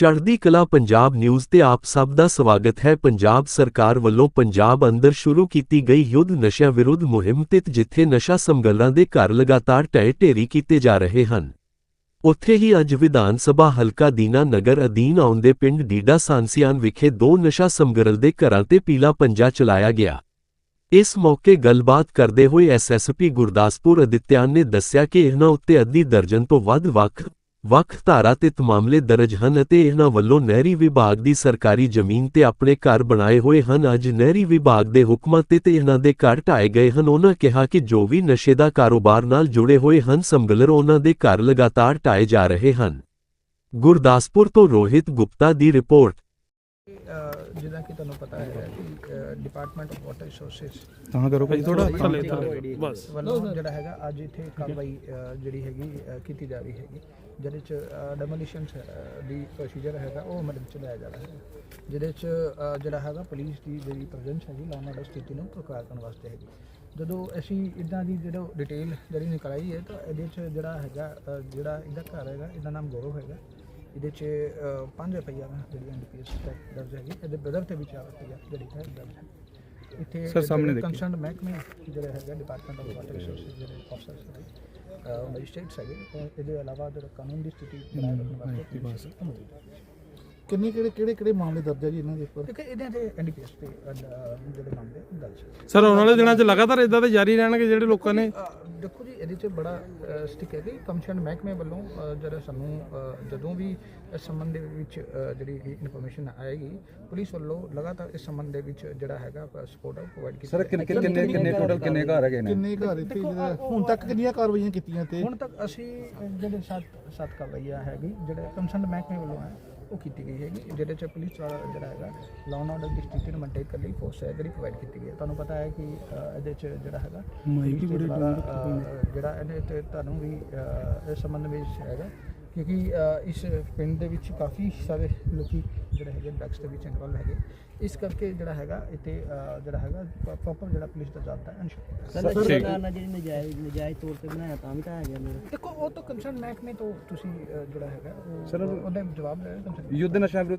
ਚੜ੍ਹਦੀ ਕਲਾ ਪੰਜਾਬ ਨਿਊਜ਼ ਤੇ ਆਪ ਸਭ ਦਾ ਸਵਾਗਤ ਹੈ। ਪੰਜਾਬ ਸਰਕਾਰ ਵੱਲੋਂ ਪੰਜਾਬ ਅੰਦਰ ਸ਼ੁਰੂ ਕੀਤੀ ਗਈ ਯੁੱਧ ਨਸ਼ਿਆਂ ਵਿਰੁੱਧ ਮੁਹਿੰਮ ਤਹਿਤ ਜਿੱਥੇ ਨਸ਼ਾ ਸਮਗਲਰਾਂ ਦੇ ਘਰ ਲਗਾਤਾਰ ਢਹਿ ਢੇਰੀ ਕੀਤੇ ਜਾ ਰਹੇ ਹਨ। ਉੱਥੇ ਹੀ ਅੱਜ ਵਿਧਾਨ ਸਭਾ ਹਲਕਾ ਦੀਨਾ ਨਗਰ ਅਧੀਨ ਆਉਂਦੇ ਪਿੰਡ ਡੀਡਾ ਸਾਂਸੀਆਨ ਵਿਖੇ ਦੋ ਨਸ਼ਾ ਸਮਗਲਰ ਦੇ ਘਰਾਂ ਤੇ ਪੀਲਾ ਪੰਜਾ ਚਲਾਇਆ ਗਿਆ। ਇਸ ਮੌਕੇ ਗੱਲਬਾਤ ਕਰਦੇ ਹੋਏ ਐਸਐਸਪੀ ਗੁਰਦਾਸਪੁਰ ਅਦਿੱਤਿਆਨ ਨੇ ਦੱਸਿਆ ਕਿ ਇਹਨਾਂ ਉੱਤੇ ਅੱਧੀ ਦਰਜਨ ਤੋਂ ਵੱਧ ਵੱਖ ਵੱਖ ਧਾਰਾ ਤੇ ਮਾਮਲੇ ਦਰਜ ਹਨ ਅਤੇ ਇਹਨਾਂ ਵੱਲੋਂ ਨਹਿਰੀ ਵਿਭਾਗ ਦੀ ਸਰਕਾਰੀ ਜ਼ਮੀਨ ਤੇ ਆਪਣੇ ਘਰ ਬਣਾਏ ਹੋਏ ਹਨ। ਅੱਜ ਨਹਿਰੀ ਵਿਭਾਗ ਦੇ ਹੁਕਮਾਂ ਤੇ ਤੇ ਇਹਨਾਂ ਦੇ ਘਰ ਢਾਏ ਗਏ ਹਨ। ਉਹਨਾਂ ਕਿਹਾ ਕਿ ਜੋ ਵੀ ਨਸ਼ੇ ਦਾ ਕਾਰੋਬਾਰ ਨਾਲ ਜੁੜੇ ਹੋਏ ਹਨ, ਸਮਗਲਰ ਉਹਨਾਂ ਦੇ ਘਰ ਲਗਾਤਾਰ ਢਾਏ ਜਾ ਰਹੇ ਹਨ। ਗੁਰਦਾਸਪੁਰ ਤੋਂ ਰੋਹਿਤ ਗੁਪਤਾ ਦੀ ਰਿਪੋਰਟ। ਜਿੱਦਾਂ ਕਿ ਤੁਹਾਨੂੰ ਪਤਾ ਹੈ ਕਿ ਡਿਪਾਰਟਮੈਂਟ ਆਫ ਵਾਟਰ ਰਿਸੋਰਸਸ ਤਾਂ ਕਰੋ ਭਾਈ ਥੋੜਾ ਥੱਲੇ ਬਸ। ਵੱਲੋਂ ਜਿਹੜਾ ਹੈਗਾ ਅੱਜ ਇੱਥੇ ਕਾਰਵਾਈ ਜਿਹੜੀ ਹੈਗੀ ਕੀਤੀ ਜਾ ਰਹੀ ਹੈਗੀ ਜਿਹਦੇ ਚ ਡੈਮੋਲੀਸ਼ਨ ਦੀ ਪ੍ਰੋਸੀਜਰ ਹੈਗਾ ਉਹ ਅਮਲ ਵਿੱਚ ਲਿਆ ਜਾ ਰਿਹਾ ਹੈ। ਜਿਹਦੇ ਚ ਜਿਹੜਾ ਹੈਗਾ ਪੁਲਿਸ ਦੀ ਜਿਹੜੀ ਪ੍ਰੈਜ਼ੈਂਸ ਹੈਗੀ ਲਾਅ ਐਂਡ ਸਥਿਤੀ ਨੂੰ ਪ੍ਰਕਾਰ ਕਰਨ ਵਾਸਤੇ ਹੈਗੀ। ਜਦੋਂ ਅਸੀਂ ਇਦਾਂ ਦੀ ਜਿਹੜਾ ਡਿਟੇਲ ਜਿਹੜੀ ਨਿਕਲਾਈ ਹੈ ਤਾਂ ਇਹਦੇ ਚ ਜਿਹੜਾ ਹੈਗਾ ਜਿਹੜਾ ਇਹਦਾ ਘਰ ਹੈਗਾ ਇਹਦਾ ਨਾਮ ਗੌਰਵ ਹੈਗਾ। ਇਹਦੇ ਚ ਅਹ, ਪੰਜ ਰੁਪਈਆ ਜਿਹੜੀ ਐਨਡੀਪੀਐਸ ਤੱਕ ਦਰਜ ਹੈਗੀ। ਇਹਦੇ ਬ੍ਰਦਰ ਤੇ ਵੀ ਚਾਰ ਰੁਪਈਆ ਜਿਹੜੀ ਹੈ ਦਰਜ ਹੈ। ਇੱਥੇ Sir, ਸਾਹਮਣੇ ਦੇਖਿਓ। ਕੰਸਰਨਡ ਮਹਿਕਮੇ ਜਿਹੜੇ ਹੈਗਾ ਡਿਪਾਰਟਮੈਂਟ ਆਫ ਵਾਟਰ ਰਿਸੋਰਸਿਸ ਜਿਹੜੇ ਅਫਸਰਸ ਹੈਗੇ ਮੈਜਿਸਟ੍ਰੇਟਸ ਹੈਗੇ ਤੇ ਇਹਦੇ ਇਲਾਵਾ ਜਿਹੜਾ ਕਾਨੂੰਨ ਦੀ ਸਥਿਤੀ ਬਣਾਏ ਰੱਖਣ ਵਾਸਤੇ ਕਿੰਨੇ ਕਿਹੜੇ ਕਿਹੜੇ ਕਿਹੜੇ ਮਾਮਲੇ ਦਰਜ ਹੈ ਜੀ ਇਹਨਾਂ ਦੇ ਉੱਪਰ? ਕਿਉਂਕਿ ਇਹਦੇ ਤੇ ਐਨਡੀਪੀਐਸ ਤੇ ਜਿਹੜੇ ਮਾਮਲੇ ਦਰਜ ਸਰ ਆਉਣ ਵਾਲੇ ਦਿਨਾਂ 'ਚ ਲਗਾਤਾਰ ਇਦਾਂ ਦੇ ਜਾਰੀ ਰਹਿਣਗੇ ਜਿਹੜੇ ਲੋਕਾਂ ਨੇ? ਦੇਖੋ 'ਚ ਬੜਾ ਸਟਿਕ ਹੈ ਕਿ ਕਮਿਸ਼ਨ ਮਹਿਕਮੇ ਵੱਲੋਂ ਜਿਹੜਾ ਸਾਨੂੰ ਜਦੋਂ ਵੀ ਇਸ ਸੰਬੰਧ ਦੇ ਵਿੱਚ ਜਿਹੜੀ ਇਨਫੋਰਮੇਸ਼ਨ ਆਏਗੀ ਪੁਲਿਸ ਵੱਲੋਂ ਲਗਾਤਾਰ ਇਸ ਸੰਬੰਧ ਦੇ ਵਿੱਚ ਜਿਹੜਾ ਹੈਗਾ ਸਪੋਰਟ ਪ੍ਰੋਵਾਈਡ ਕੀਤਾ ਸਰ ਕਿੰਨੇ ਕਿੰਨੇ ਕਿੰਨੇ ਟੋਟਲ ਕਿੰਨੇ ਘਰ ਹੈਗੇ ਨੇ? ਕਿੰਨੇ ਘਰ ਇੱਥੇ ਹੁਣ ਤੱਕ ਕਿੰਨੀਆਂ ਕਾਰਵਾਈਆਂ ਕੀਤੀਆਂ ਤੇ? ਹੁਣ ਤੱਕ ਅਸੀਂ ਜਿਹੜੇ ਸੱਤ ਸੱਤ ਕਾਰਵਾਈਆਂ ਹੈਗੀ ਜਿਹੜੇ ਕੰਸਰਨ ਮਹਿਕਮੇ ਵੱਲੋਂ ਹੈ ਉਹ ਕੀਤੀ ਗਈ ਹੈਗੀ ਜਿਹਦੇ 'ਚ ਪੁਲਿਸ ਵਾਲਾ ਜਿਹੜਾ ਹੈਗਾ ਲਾਅ ਐਂਡ ਆਰਡਰ ਦੀ ਸਥਿਤੀ ਨੂੰ ਮੇਨਟੇਨ ਕਰਨ ਲਈ ਫੋਰਸ ਹੈ ਜਿਹੜੀ ਪ੍ਰੋਵਾਈਡ ਕੀਤੀ ਗਈ ਹੈ। ਤੁਹਾਨੂੰ ਪਤਾ ਹੈ ਕਿ ਇਹਦੇ 'ਚ ਜਿਹੜਾ ਹੈਗਾ ਮਾਈਕ ਬੜੇ ਜਿਹੜਾ ਇਹਦੇ ਤੇ ਤੁਹਾਨੂੰ ਵੀ ਇਸ ਸੰਬੰਧ ਵਿੱਚ ਹੈਗਾ। ਕਿਉਂਕਿ ਇਸ ਪਿੰਡ ਦੇ ਵਿੱਚ ਕਾਫੀ ਸਾਰੇ ਲੋਕੀ ਜਿਹੜੇ ਹੈਗੇ ਡਰੱਗਸ ਦੇ ਵਿੱਚ ਇਨਵੋਲਵ ਹੈਗੇ। ਇਸ ਕਰਕੇ ਜਿਹੜਾ ਹੈਗਾ ਇੱਥੇ ਜਿਹੜਾ ਹੈਗਾ ਪ੍ਰੋਪਰ ਜਿਹੜਾ ਪੁਲਿਸ ਦਾ ਜਾਬਤਾ ਹੈ। ਅਨਸ਼ਰ ਸਰ ਸਰਕਾਰ ਨਾਲ ਜਿਹੜੀ ਨਜਾਇਜ਼ ਨਜਾਇਜ਼ ਤੌਰ ਤੇ ਬਣਾਇਆ ਤਾਂ ਵੀ ਢਾਇਆ ਗਿਆ ਮੇਰਾ ਦੇਖੋ ਉਹ ਤਾਂ ਕੰਸਰਨ ਮਹਿਕਮੇ ਤੋਂ ਤੁਸੀਂ ਜਿਹੜਾ ਹੈਗਾ ਉਹ ਉਹਦਾ ਜਵਾਬ ਲੈ ਕੰਸਰਨ ਯੁੱਧ ਨਸ਼ਾ ਵਿਰੁੱਧ